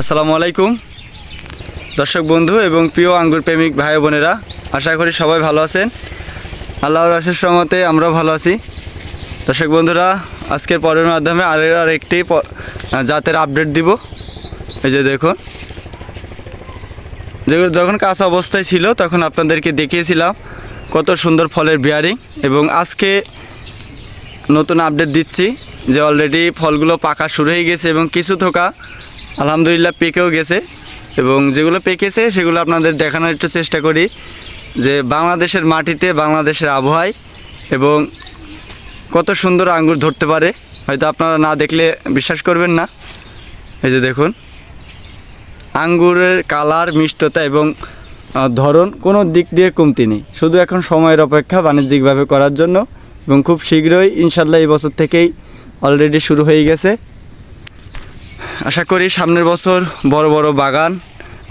আসসালামু আলাইকুম। দর্শক বন্ধু এবং প্রিয় আঙ্গুর প্রেমিক ভাই বোনেরা, আশা করি সবাই ভালো আছেন। আল্লাহর আশের সমতে আমরাও ভালো আছি। দর্শক বন্ধুরা, আজকের পরের মাধ্যমে আর আর একটি জাতের আপডেট দিব। এই যে দেখুন। যেগুলো যখন কাঁচা অবস্থায় ছিল, তখন আপনাদেরকে দেখিয়েছিলাম কত সুন্দর ফলের বিয়ারিং এবং আজকে নতুন আপডেট দিচ্ছি যে অলরেডি ফলগুলো পাকা শুরু হয়ে গেছে এবং কিছু থোকা আলহামদুলিল্লাহ পেকেও গেছে এবং যেগুলো পেকেছে সেগুলো আপনাদের দেখানোর একটু চেষ্টা করি যে বাংলাদেশের মাটিতে বাংলাদেশের আবহাওয়ায় এবং কত সুন্দর আঙ্গুর ধরতে পারে। হয়তো আপনারা না দেখলে বিশ্বাস করবেন না। এই যে দেখুন, আঙ্গুরের কালার, মিষ্টতা এবং ধরন কোনো দিক দিয়ে কমতি নেই। শুধু এখন সময়ের অপেক্ষা বাণিজ্যিকভাবে করার জন্য এবং খুব শীঘ্রই ইনশাল্লাহ এই বছর থেকেই অলরেডি শুরু হয়ে গেছে। আশা করি সামনের বছর বড় বড় বাগান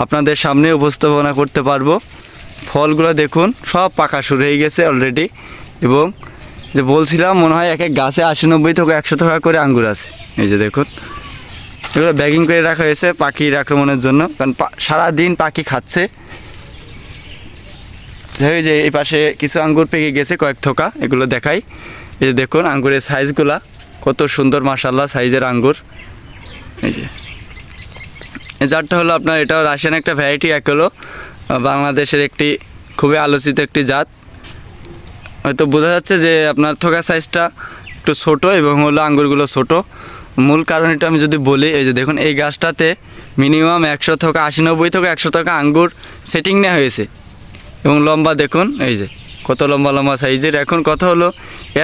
আপনাদের সামনে উপস্থাপনা করতে পারব। ফলগুলো দেখুন, সব পাকা শুরু হয়ে গেছে অলরেডি এবং যে বলছিলাম মনে হয় এক এক গাছে আশি নব্বই থেকে একশো টাকা করে আঙ্গুর আছে। এই যে দেখুন, এগুলো ব্যাগিং করে রাখা হয়েছে পাখির আক্রমণের জন্য, কারণ সারাদিন পাখি খাচ্ছে। যাই যে এই পাশে কিছু আঙ্গুর পেকে গেছে, কয়েক থোকা, এগুলো দেখাই। এই যে দেখুন, আঙ্গুরের সাইজগুলা কত সুন্দর মাসাল্লাহ সাইজের আঙ্গুর। এই যে। এই জাতটা হলো আপনার, এটা রাশিয়ান একটা ভ্যারাইটি এক হলো। বাংলাদেশের একটি খুবই আলোচিত একটি জাত। হয়তো বোঝা যাচ্ছে যে আপনার থোকা সাইজটা একটু ছোট এবং হলো আঙ্গুরগুলো ছোট। মূল কারণ এটা আমি যদি বলি, এই যে দেখুন, এই গাছটাতে মিনিমাম একশো থেকে, আশি নব্বই থেকে, একশো টাকা আঙ্গুর সেটিং নেওয়া হয়েছে। এবং লম্বা দেখুন, এই যে। কত লম্বা লম্বা সাইজের। এখন কথা হলো,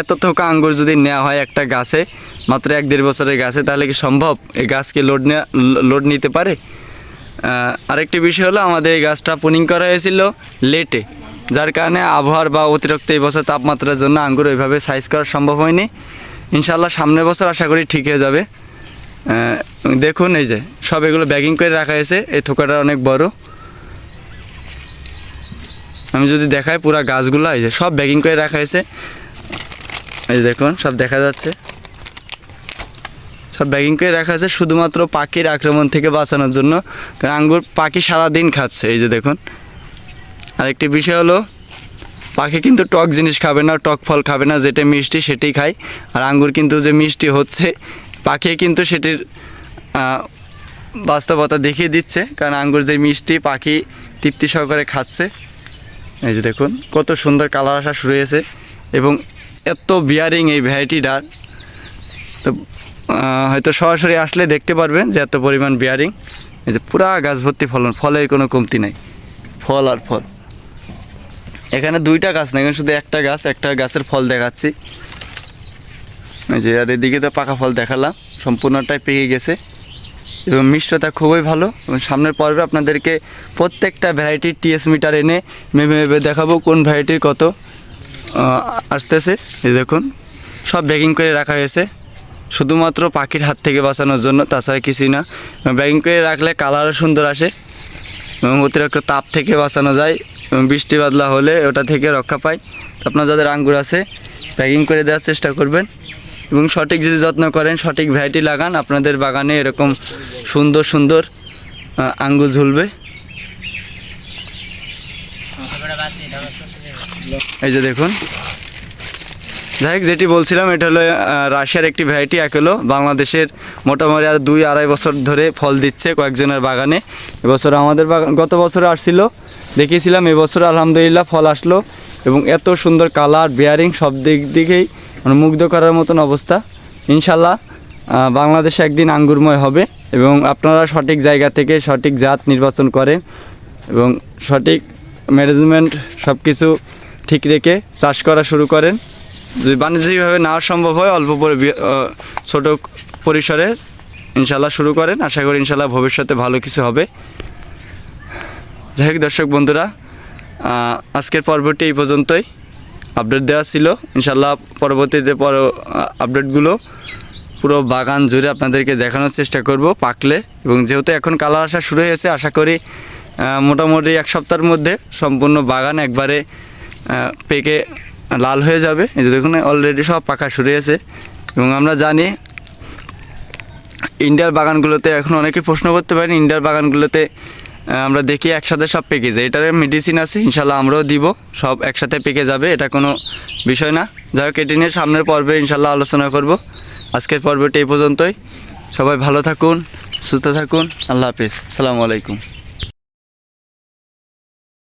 এত থোকা আঙ্গুর যদি নেওয়া হয় একটা গাছে, মাত্র এক দেড় বছরের গাছে, তাহলে কি সম্ভব এই গাছকে লোড নেওয়া লোড নিতে পারে? আরেকটি বিষয় হলো, আমাদের এই গাছটা পুনিং করা হয়েছিল লেটে, যার কারণে আবহাওয়ার বা অতিরিক্ত এই বছর তাপমাত্রার জন্য আঙ্গুর ওইভাবে সাইজ করা সম্ভব হয়নি। ইনশাল্লাহ সামনের বছর আশা করি ঠিক হয়ে যাবে। দেখুন এই যে, সব এগুলো ব্যাগিং করে রাখা হয়েছে, এই থোকাটা অনেক বড়। আমি যদি দেখাই পুরো গাছগুলো, এই যে সব ব্যাগিং করে রাখা হয়েছে। এই দেখুন, সব দেখা যাচ্ছে। সব ব্যাগিং করে রাখা আছে শুধুমাত্র পাখির আক্রমণ থেকে বাঁচানোর জন্য। কারণ আঙ্গুর, পাখি সারাদিন খাচ্ছে, এই যে দেখুন। আরেকটি বিষয় হলো, পাখি কিন্তু টক জিনিস খাবে না, টক ফল খাবে না, যেটা মিষ্টি সেটাই খায়। আর আঙ্গুর কিন্তু যে মিষ্টি হচ্ছে, পাখি কিন্তু সেটির বাস্তবতা দেখিয়ে দিচ্ছে। কারণ আঙ্গুর যে মিষ্টি, পাখি তৃপ্তি সহকারে খাচ্ছে। এই যে দেখুন, কত সুন্দর কালার আসা শুরু হয়েছে এবং এত বিয়ারিং এই ভ্যারাইটিটার তো হয়তো সরাসরি আসলে দেখতে পারবেন যে এত পরিমাণ বিয়ারিং এই যে পুরা গাছ ভর্তি ফলন, ফলের কোনো কমতি নাই। ফল আর ফল। এখানে দুইটা গাছ না, এখানে শুধু একটা গাছ, একটা গাছের ফল দেখাচ্ছি। এই যে, আর এদিকে তো পাকা ফল দেখালাম, সম্পূর্ণটাই পেকে গেছে। এবং মিষ্টতা খুবই ভালো। এবং সামনের পর্বে আপনাদেরকে প্রত্যেকটা ভ্যারাইটির টিএস মিটার এনে মেপে মেপে দেখাবো কোন ভ্যারাইটির কত আসতেছে। এই দেখুন, সব ব্যাগিং করে রাখা হয়েছে। শুধুমাত্র পাখির হাত থেকে বাঁচানোর জন্য, তাছাড়া কিছুই না। ব্যাগিং করে রাখলে কালারও সুন্দর আসে। এবং অতিরিক্ত তাপ থেকে বাঁচানো যায়। এবং বৃষ্টি বাদলা হলে ওটা থেকে রক্ষা পায়। আপনার যাদের আঙ্গুর আছে প্যাকিং করে দেওয়ার চেষ্টা করবেন। এবং সঠিক যদি যত্ন করেন, সঠিক ভ্যারাইটি লাগান, আপনাদের বাগানে এরকম সুন্দর সুন্দর আহ, আঙ্গুর ঝুলবে। এই যে দেখুন। যাই যেটি বলছিলাম এটা হলো রাশিয়ার একটি ভ্যারাইটি এক হলো বাংলাদেশের মোটামুটি আর দুই আড়াই বছর ধরে ফল দিচ্ছে কয়েকজনের বাগানে। এবছর আমাদের বাগান গত বছরে আসছিল দেখিয়েছিলাম এবছর আলহামদুলিল্লাহ ফল আসলো এবং এত সুন্দর কালার বিয়ারিং সব দিক দিকেই মানে মুগ্ধ করার মতন অবস্থা। ইনশাল্লাহ বাংলাদেশে একদিন আঙ্গুরময় হবে। এবং আপনারা সঠিক জায়গা থেকে সঠিক জাত নির্বাচন করেন এবং সঠিক ম্যানেজমেন্ট সব কিছু ঠিক রেখে চাষ করা শুরু করেন। যদি বাণিজ্যিকভাবে নেওয়া সম্ভব হয়, অল্প ছোট পরিসরে ইনশাল্লাহ শুরু করেন। আশা করি ইনশাল্লাহ ভবিষ্যতে ভালো কিছু হবে। যাই দর্শক বন্ধুরা আজকের পর্বটি এই পর্যন্তই। আপডেট দেওয়া ছিল। ইনশাল্লাহ পরবর্তীতে পর আপডেটগুলো পুরো বাগান জুড়ে আপনাদেরকে দেখানোর চেষ্টা করব পাকলে। এবং যেহেতু এখন কালার আসা শুরু হয়েছে, আশা করি মোটামুটি এক সপ্তাহের মধ্যে সম্পূর্ণ বাগান একবারে পেকে লাল হয়ে যাবে। এই যে দেখুন অলরেডি সব পাকা শুরু হয়েছে। এবং আমরা জানি, ইন্ডিয়ার বাগানগুলোতে এখন অনেকে প্রশ্ন করতে পারেন, ইন্ডিয়ার বাগানগুলোতে আমরা দেখি একসাথে সব পেকে যায়। এটার মেডিসিন আছে ইনশাল্লাহ আমরাও দিব, সব একসাথে পেকে যাবে, এটা কোনো বিষয় না। যাই হোক, এটি নিয়ে সামনের পর্বে ইনশাল্লাহ আলোচনা করব। আজকের পর্বটি এই পর্যন্তই। সবাই ভালো থাকুন সুস্থ থাকুন। আল্লাহ হাফিজ। সালামু আলাইকুম।